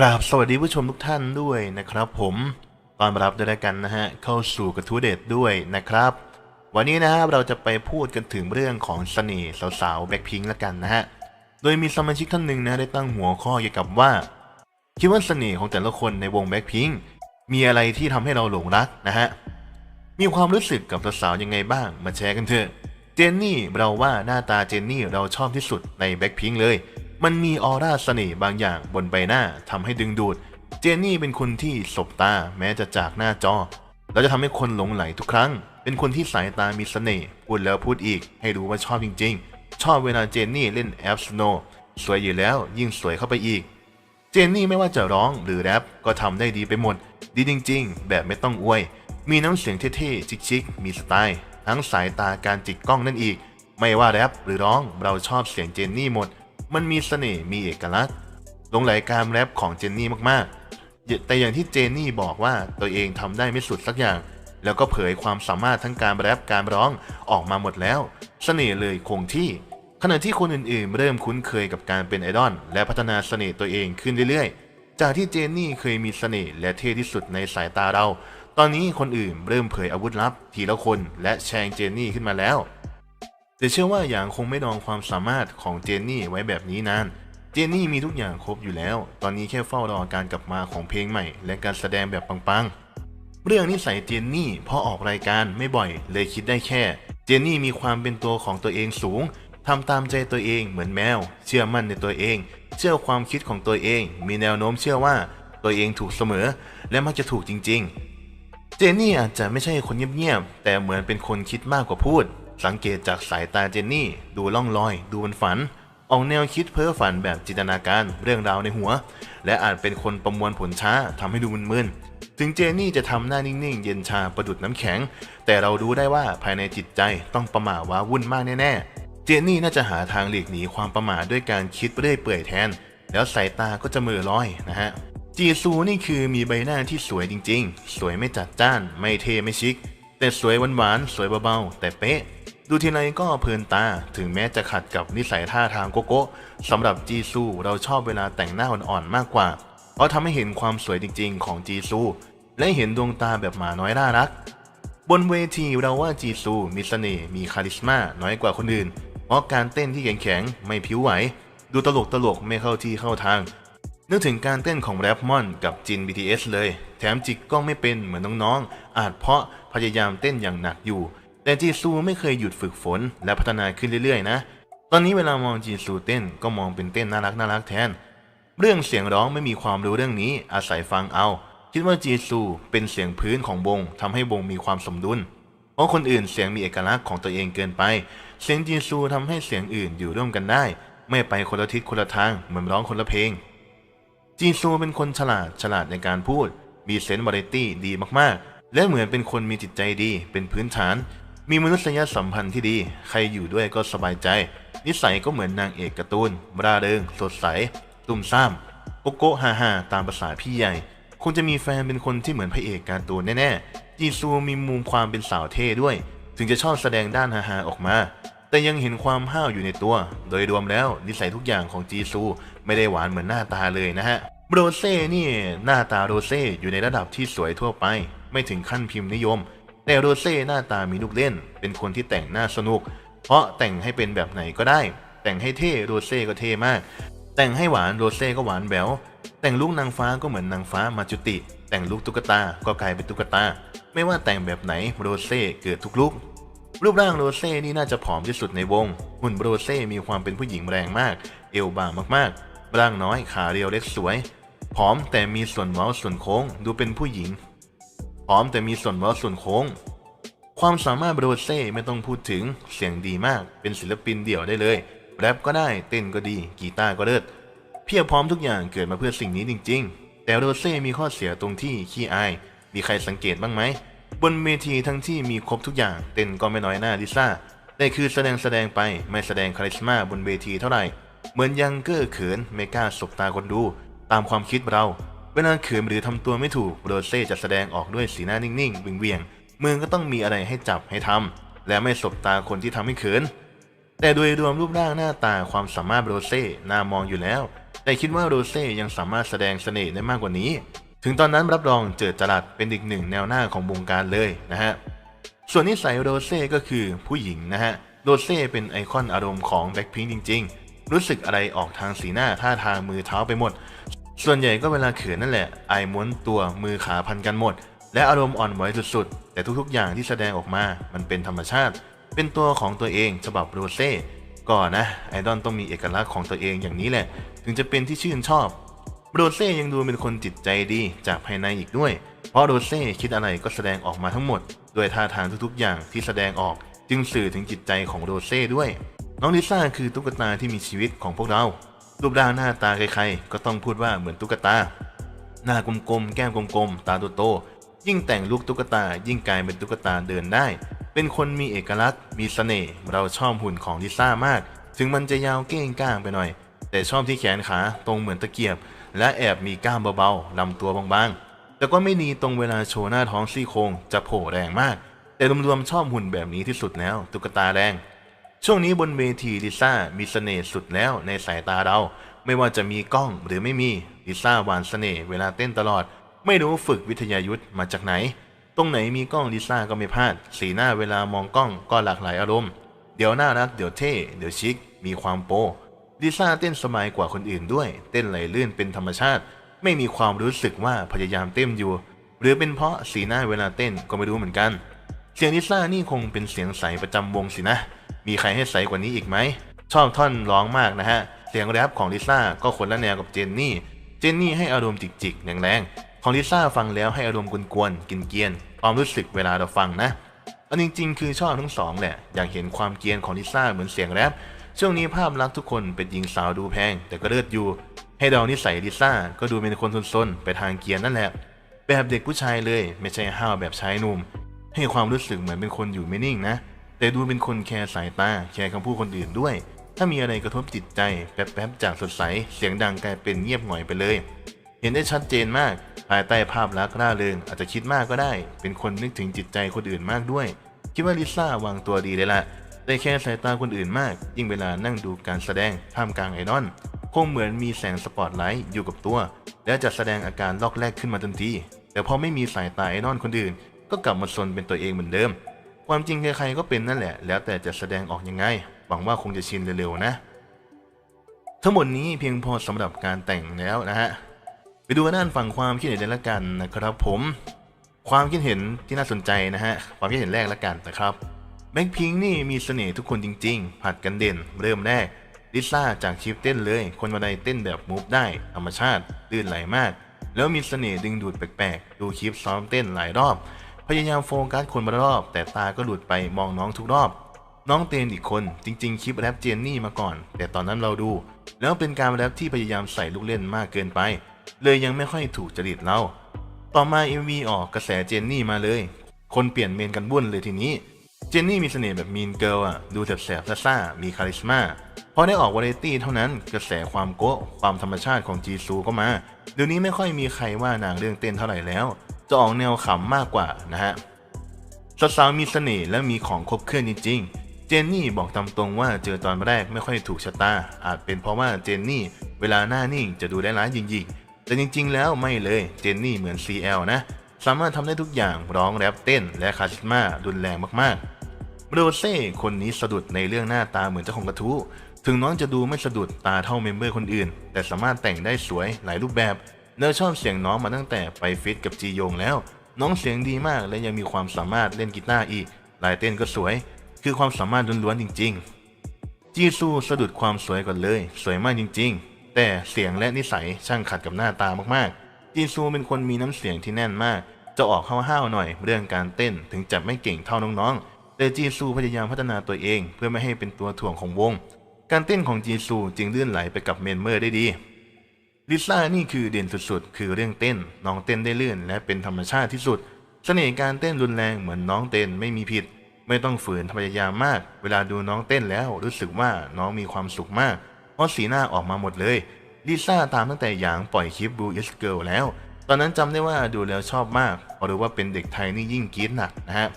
กราบสวัสดีผู้ชมทุกท่านด้วยนะครับผมตอนรับด้วยกันนะฮะเข้าสู่กระทู้เดทด้วยนะครับ วันนี้นะฮะเราจะไปพูดกันถึงเรื่องของเสน่ห์สาวๆแบ็คพิงค์ละกันนะฮะโดยมีสมาชิกท่านหนึ่งนะได้ตั้งหัวข้อเกี่ยวกับว่า คิดว่าเสน่ห์ของแต่ละคนในวงแบ็คพิงค์มีอะไรที่ทำให้เราหลงรักนะฮะมีความรู้สึกกับสาวๆยังไงบ้างมาแชร์กันเถอะ เจนนี่เราว่าหน้าตาเจนนี่เราชอบที่สุดในแบ็คพิงค์เลย มันมีออร่าเสน่ห์บางอย่างบนใบหน้าทำให้ดึงดูด เจนนี่เป็นคนที่สบตาแม้จะจากหน้าจอ เราจะทำให้คนหลงไหลทุกครั้ง เป็นคนที่สายตามีเสน่ห์พูดแล้วพูดอีก ให้รู้ว่าชอบจริง ๆ ชอบเวลาเจนนี่เล่นแอปสโนสวยอยู่แล้วยิ่งสวยเข้าไปอีก เจนนี่ไม่ว่าจะร้องหรือแรปก็ทำได้ดีไปหมด ดีจริง ๆ แบบไม่ต้องอวย มีน้ำเสียงเท่ๆชิคๆมีสไตล์ ทั้งสายตาการจิกกล้องนั่นอีก ไม่ว่าแรปหรือร้องเราชอบเสียงเจนนี่หมด มันมีเสน่ห์มีเอกลักษณ์ลงไหลการแรปของเจนนี่มากๆ แต่อย่างที่เจนนี่บอกว่าตัวเองทำได้ไม่สุดสักอย่าง แล้วก็เผยความสามารถทั้งการแรปการร้องออกมาหมดแล้วเสน่ห์เลยคงที่ขณะที่คนอื่นๆ เริ่มคุ้นเคยกับการเป็นไอดอลและพัฒนาเสน่ห์ตัวเองขึ้นเรื่อยๆ จากที่เจนนี่เคยมีเสน่ห์และเท่ที่สุดในสายตาเรา ตอนนี้คนอื่นเริ่มเผยอาวุธลับทีละคนและแชงเจนนี่ขึ้นมาแล้ว แต่เชื่อว่าอย่างคงไม่ดองความสามารถของเจนนี่ไว้แบบนี้นาน เจนนี่มีทุกอย่างครบอยู่แล้ว ตอนนี้แค่เฝ้ารอการกลับมาของเพลงใหม่ และการแสดงแบบปังๆ เรื่องนิสัยเจนนี่พอออกรายการไม่บ่อยเลยคิดได้แค่ เจนนี่มีความเป็นตัวของตัวเองสูงทำตามใจตัวเองเหมือนแมว เชื่อมั่นในตัวเอง เชื่อความคิดของตัวเอง มีแนวโน้มเชื่อว่าตัวเองถูกเสมอ และมักจะถูกจริง ๆ เจนนี่อาจจะไม่ใช่คนเงียบๆแต่เหมือนเป็นคนคิดมากกว่าพูด สังเกตจากสายตาเจนนี่ ดูล่องลอย ดูมันฝัน ออกแนวคิดเพ้อฝันแบบจินตนาการเรื่องราวในหัว และอาจเป็นคนประมวลผลช้าทำให้ดูมึนๆ ถึงเจนนี่จะทำหน้านิ่งๆ เย็นชาประดุดน้ำแข็ง แต่เรารู้ได้ว่าภายในจิตใจต้องประหม่าว้าวุ่นมากแน่ๆ เจนนี่น่าจะหาทางหลีกหนีความประหม่าด้วยการคิดเรื่อยเปื่อยแทน แล้วสายตาก็จะมือลอยนะฮะจีซูนี่คือมีใบหน้าที่สวยจริง ๆ สวยไม่จัดจ้าน ไม่เท่ไม่ชิคแต่สวยหวานๆสวยเบาๆแต่เป๊ะ ดูทีไรก็เพลินตา ถึงแม้จะขัดกับนิสัยท่าทางโกโก้สำหรับจีซูเราชอบเวลาแต่งหน้าอ่อนๆมากกว่า เพราะทำให้เห็นความสวยจริง ๆ ของจีซู และเห็นดวงตาแบบหมาน้อยน่ารัก บนเวทีเราว่าจีซูมีเสน่ห์มีคาลิสมาน้อยกว่าคนอื่น เพราะการเต้นที่แข็งๆไม่ผิวไหว ดูตลกตลกๆไม่เข้าที่เข้าทาง นึกถึงการเต้นของแรปมอนกับจิน BTS เลย แถมจิกกล้องไม่เป็นเหมือนน้องๆ อาจเพราะพยายามเต้นอย่างหนักอยู่ แต่จีซูไม่เคยหยุดฝึกฝนและพัฒนาขึ้นเรื่อยๆนะ ตอนนี้เวลามองจีซูเต้นก็มองเป็นเต้นน่ารักน่ารักแทน เรื่องเสียงร้องไม่มีความรู้เรื่องนี้อาศัยฟังเอา คิดว่าจีซูเป็นเสียงพื้นของวงทำให้วงมีความสมดุล เพราะคนอื่นเสียงมีเอกลักษณ์ของตัวเองเกินไป เสียงจีซูทำให้เสียงอื่นอยู่ร่วมกันได้ ไม่ไปคนละทิศคนละทางเหมือนร้องคนละเพลง จีซูเป็นคนฉลาดฉลาดในการพูด มีเซนส์วาไรตี้ดีมากๆ และเหมือนเป็นคนมีจิตใจดีเป็นพื้นฐาน มีมนุษยสัมพันธ์ที่ดี ใครอยู่ด้วยก็สบายใจ นิสัยก็เหมือนนางเอกการ์ตูนร่าเริง สดใส ตุ่มซ่ามโกโก้ฮ่าฮ่าตามภาษาพี่ใหญ่คงจะมีแฟนเป็นคนที่เหมือนพระเอกการ์ตูนแน่ๆ จีซูมีมุมความเป็นสาวเท่ด้วย ถึงจะชอบแสดงด้านฮาๆออกมา แต่ยังเห็นความห้าวอยู่ในตัว โดยรวมแล้วนิสัยทุกอย่างของจีซูไม่ได้หวานเหมือนหน้าตาเลยนะฮะ โรเซ่นี่หน้าตาโรเซ่อยู่ในระดับที่สวยทั่วไป ไม่ถึงขั้นพิมพ์นิยม แต่โรเซ่หน้าตามีลูกเล่น เป็นคนที่แต่งหน้าสนุก เพราะแต่งให้เป็นแบบไหนก็ได้ แต่งให้เท่โรเซ่ก็เท่มาก แต่งให้หวานโรเซ่ก็หวานแบวแต่งลูกนางฟ้าก็เหมือนนางฟ้ามาจุติ แต่งลูกตุ๊กตาก็กลายเป็นตุ๊กตา ไม่ว่าแต่งแบบไหนโรเซ่เกิดทุกลุกรูปร่างโรเซ่นี่น่าจะผอมที่สุดในวง หุ่นโรเซ่มีความเป็นผู้หญิงแรงมาก เอวบางมากๆ ร่างน้อยขาเรียวเล็กสวย ผอมแต่มีส่วนเว้าส่วนโค้ง ดูเป็นผู้หญิง ผอมแต่มีส่วนเว้าส่วนโค้ง ความสามารถโรเซ่ไม่ต้องพูดถึงเสียงดีมาก เป็นศิลปินเดี่ยวได้เลย แรปก็ได้เต้นก็ดี กีตาร์ก็เลิศเพียบพร้อมทุกอย่างเกิดมาเพื่อสิ่งนี้จริง ๆ แต่โรเซ่มีข้อเสียตรงที่ขี้อาย มีใครสังเกตบ้างไหม บนเวทีทั้งที่มีครบทุกอย่างเต้นก็ไม่น้อยหน้าลิซ่าแต่คือแสดงแสดงไปไม่แสดงคาริสมาบนเวทีเท่าไหร่ เหมือนยังเก้อเขินไม่กล้าสบตาคนดู ตามความคิดเรา เวลาเขินหรือทำตัวไม่ถูกโรเซ่จะแสดงออกด้วยสีหน้านิ่งๆเวียงๆมือก็ต้องมีอะไรให้จับให้ทำและไม่สบตาคนที่ทำให้เขิน แต่โดยรวมรูปร่างหน้าตาความสามารถโรเซ่น่ามองอยู่แล้ว แต่คิดว่าโรเซ่ยังสามารถแสดงเสน่ห์ได้มากกว่านี้ ถึงตอนนั้นรับรองเจิดจรัสเป็นอีกหนึ่งแนวหน้าของวงการเลยนะฮะส่วนนิสัยโรเซ่ก็คือผู้หญิงนะฮะโรเซ่เป็นไอคอนอารมณ์ของแบ็คพิงจริง ๆ รู้สึกอะไรออกทางสีหน้าท่าทางมือเท้าไปหมด ส่วนใหญ่ก็เวลาเขินนั่นแหละ ไอม้วนตัวมือขาพันกันหมด และอารมณ์อ่อนไหวสุดๆ แต่ทุกๆ อย่างที่แสดงออกมามันเป็นธรรมชาติ เป็นตัวของตัวเองฉบับโรเซ่ก่อนนะ ไอดอลต้องมีเอกลักษณ์ของตัวเองอย่างนี้แหละ ถึงจะเป็นที่ชื่นชอบโรเซ่ยังดูเป็นคนจิตใจดีจากภายในอีกด้วย เพราะโรเซ่คิดอะไรก็แสดงออกมาทั้งหมด ด้วยท่าทางทุกๆ อย่างที่แสดงออกจึงสื่อถึงจิตใจของโรเซ่ด้วย น้องลิซ่าคือตุ๊กตาที่มีชีวิตของพวกเรา รูปร่างหน้าตาใครๆ ก็ต้องพูดว่าเหมือนตุ๊กตา หน้ากลมๆ แก้มกลมๆ ตาโตๆ ยิ่งแต่งลูกตุ๊กตา ยิ่งกลายเป็นตุ๊กตาเดินได้ เป็นคนมีเอกลักษณ์ มีเสน่ห์ เราชอบหุ่นของลิซ่ามาก ถึงมันจะยาวเก้งก้างไปหน่อย แต่ชอบที่แขนขาตรงเหมือนตะเกียบ และแอบมีกล้ามเบาๆลำตัวบางๆ แต่ก็ไม่ดีตรงเวลาโชว์หน้าท้องซี่โครงจะโผล่แรงมาก แต่รวมๆชอบหุ่นแบบนี้ที่สุดแล้ว ตุ๊กตาแดง ช่วงนี้บนเวทีลิซ่ามีเสน่ห์สุดแล้วในสายตาเรา ไม่ว่าจะมีกล้องหรือไม่มีลิซ่าหวานเสน่ห์เวลาเต้นตลอด ไม่รู้ฝึกวิทยายุทธมาจากไหน ตรงไหนมีกล้องลิซ่าก็ไม่พลาด สีหน้าเวลามองกล้องก็หลากหลายอารมณ์ เดี๋ยวน่ารักเดี๋ยวเท่เดี๋ยวชิค มีความโปลิซ่าเต้นสบายกว่าคนอื่นด้วย เต้นไหลลื่นเป็นธรรมชาติ ไม่มีความรู้สึกว่าพยายามเต้นอยู่ หรือเป็นเพราะสีหน้าเวลาเต้นก็ไม่รู้เหมือนกัน เสียงลิซ่านี่คงเป็นเสียงใสประจำวงสินะ มีใครให้ใสกว่านี้อีกไหม ชอบท่อนร้องมากนะฮะ เสียงแรปของลิซ่าก็คนละแนวกับเจนนี่ เจนนี่ให้อารมณ์จิกๆแรงๆ ของลิซ่าฟังแล้วให้อารมณ์กวนๆกินเกียนความรู้สึกเวลาเราฟังนะ อันจริงๆ คือชอบทั้งสองแหละ อยากเห็นความเกียนของลิซ่าเหมือนเสียงแรป ช่วงนี้ภาพลักษณ์ทุกคนเป็นหญิงสาวดูแพง แต่ก็เลิศอยู่ ให้เดานิสัยลิซ่าก็ดูเป็นคนซนๆไปทางเกียนนั่นแหละ แบบเด็กผู้ชายเลย ไม่ใช่ห้าวแบบชายหนุ่ม ให้ความรู้สึกเหมือนเป็นคนอยู่ไม่นิ่งนะ แต่ดูเป็นคนแคร์สายตาแคร์คำพูดคนอื่นด้วย ถ้ามีอะไรกระทบจิตใจ แป๊บๆจากสดใส เสียงดังกลายเป็นเงียบหงอยไปเลย เห็นได้ชัดเจนมาก ภายใต้ภาพลักษณ์ร่าเริงอาจจะคิดมากก็ได้ เป็นคนนึกถึงจิตใจคนอื่นมากด้วย คิดว่าลิซ่าวางตัวดีเลยล่ะแต่แค่สายตาคนอื่นมาก ยิ่งเวลานั่งดูการแสดงท่ามกลางไอดอลคงเหมือนมีแสงสปอตไลท์อยู่กับตัว และจะแสดงอาการลอกแรกขึ้นมาทันทีแต่พอไม่มีสายตาไอดอลคนอื่น ก็กลับมาซนเป็นตัวเองเหมือนเดิม ความจริงใครๆก็เป็นนั่นแหละ แล้วแต่จะแสดงออกยังไง หวังว่าคงจะชินเร็วๆนะ ทั้งหมดนี้เพียงพอสำหรับการแต่งแล้วนะฮะ ไปดูด้านฝั่งความคิดเห็นเลยละกันนะครับผม ความคิดเห็นที่น่าสนใจนะฮะ ความคิดเห็นแรกละกันนะครับแบ็คพิงนี่มีเสน่ห์ทุกคนจริง ๆ ผัดกันเด่น เริ่มแรกลิซ่าจากคลิปเต้นเลย คนวันใดเต้นแบบมูฟได้ ธรรมชาติลื่นไหลมาก แล้วมีเสน่ห์ดึงดูดแปลกๆ ดูคลิปซ้อมเต้นหลายรอบ พยายามโฟกัสคนมารอบ แต่ตาก็หลุดไปมองน้องทุกรอบ น้องเตนอีกคนจริง ๆ คลิปแรปเจนนี่มาก่อน แต่ตอนนั้นเราดู แล้วเป็นการแรปที่พยายามใส่ลูกเล่นมากเกินไป เลยยังไม่ค่อยถูกจริตเราต่อมา MV ออกกระแสเจนนี่มาเลย คนเปลี่ยนเมนกันวุ่นเลยทีนี้ เจนนี่มีเสน่ห์แบบมีนเกิลอะดูแสบๆซ่าๆมีคาริสมาพอได้ออกวาไรตี้เท่านั้นกระแสความโก้ความธรรมชาติของจีซูก็มาเดี๋ยวนี้ไม่ค่อยมีใครว่านางเรื่องเต้นเท่าไหร่แล้ว จะออกแนวขำมากกว่านะฮะสาวๆมีเสน่ห์และมีของครบเครื่องจริงๆ เจนนี่บอกตามตรงว่าเจอตอนแรกไม่ค่อยถูกชะตา อาจเป็นเพราะว่าเจนนี่เวลาหน้านิ่งจะดูได้ร้ายจริงๆ แต่จริงๆ แล้วไม่เลย เจนนี่เหมือน CL นะ สามารถทำได้ทุกอย่างร้องแรปเต้น และคาริสมารุนแรงมากๆโรเซ่คนนี้สะดุดในเรื่องหน้าตาเหมือนเจ้าของกระทู้ถึงน้องจะดูไม่สะดุดตาเท่าเมมเบอร์คนอื่น แต่สามารถแต่งได้สวยหลายรูปแบบ เนอชอบเสียงน้องมาตั้งแต่ไปฟิตกับจียงแล้ว น้องเสียงดีมากและยังมีความสามารถเล่นกีตาร์อีก ลายเต้นก็สวย คือความสามารถล้วนๆจริง ๆ จีซูสะดุดความสวยก่อนเลย สวยมากจริง ๆ แต่เสียงและนิสัยช่างขัดกับหน้าตามากๆ จีซูเป็นคนมีน้ำเสียงที่แน่นมาก จะออกห้าวๆหน่อยเรื่องการเต้นถึงจะไม่เก่งเท่าน้องๆ แต่จีซูพยายามพัฒนาตัวเอง เพื่อไม่ให้เป็นตัวถ่วงของวง การเต้นของจีซูจึงลื่นไหลไปกับเมนเมอร์ได้ดี ลิซ่านี่คือเด่นสุดๆ คือเรื่องเต้น น้องเต้นได้เลื่อนและเป็นธรรมชาติที่สุด เสน่ห์การเต้นรุนแรงเหมือนน้องเต้นไม่มีผิด ไม่ต้องฝืนพยายามมาก เวลาดูน้องเต้นแล้วรู้สึกว่าน้องมีความสุขมาก เพราะสีหน้าออกมาหมดเลยลิซ่าตามตั้งแต่หยางปล่อยคลิป Blue is Girl แล้ว ตอนนั้นจำได้ว่าดูแล้วชอบมากพอรู้ว่าเป็นเด็กไทยนี่ยิ่งกรี๊ดหนักนะฮะ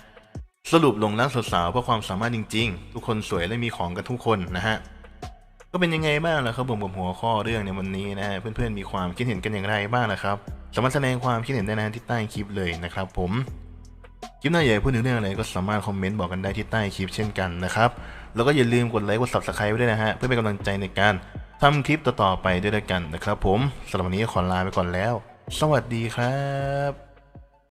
สรุปลงรักสาวๆเพราะความสามารถจริง ๆ ทุกคนสวยและมีของกันทุกคนนะฮะ ก็เป็นยังไงบ้างล่ะครับผมกับหัวข้อเรื่องในวันนี้นะฮะเพื่อนๆมีความคิดเห็นกันอย่างไรบ้างล่ะครับสามารถแสดงความคิดเห็นได้นะที่ใต้คลิปเลยนะครับ ผมคลิปหน้าใหญ่พูดถึงเรื่องอะไรก็สามารถคอมเมนต์บอกกันได้ที่ใต้คลิปเช่นกันนะครับแล้วก็อย่าลืมกดไลค์กด subscribe ไว้ด้วยนะฮะเพื่อเป็นกำลังใจในการทำคลิปต่อๆไปด้วยกันนะครับ ผมสำหรับวันนี้ขอลาไปก่อนแล้ว สวัสดีครับ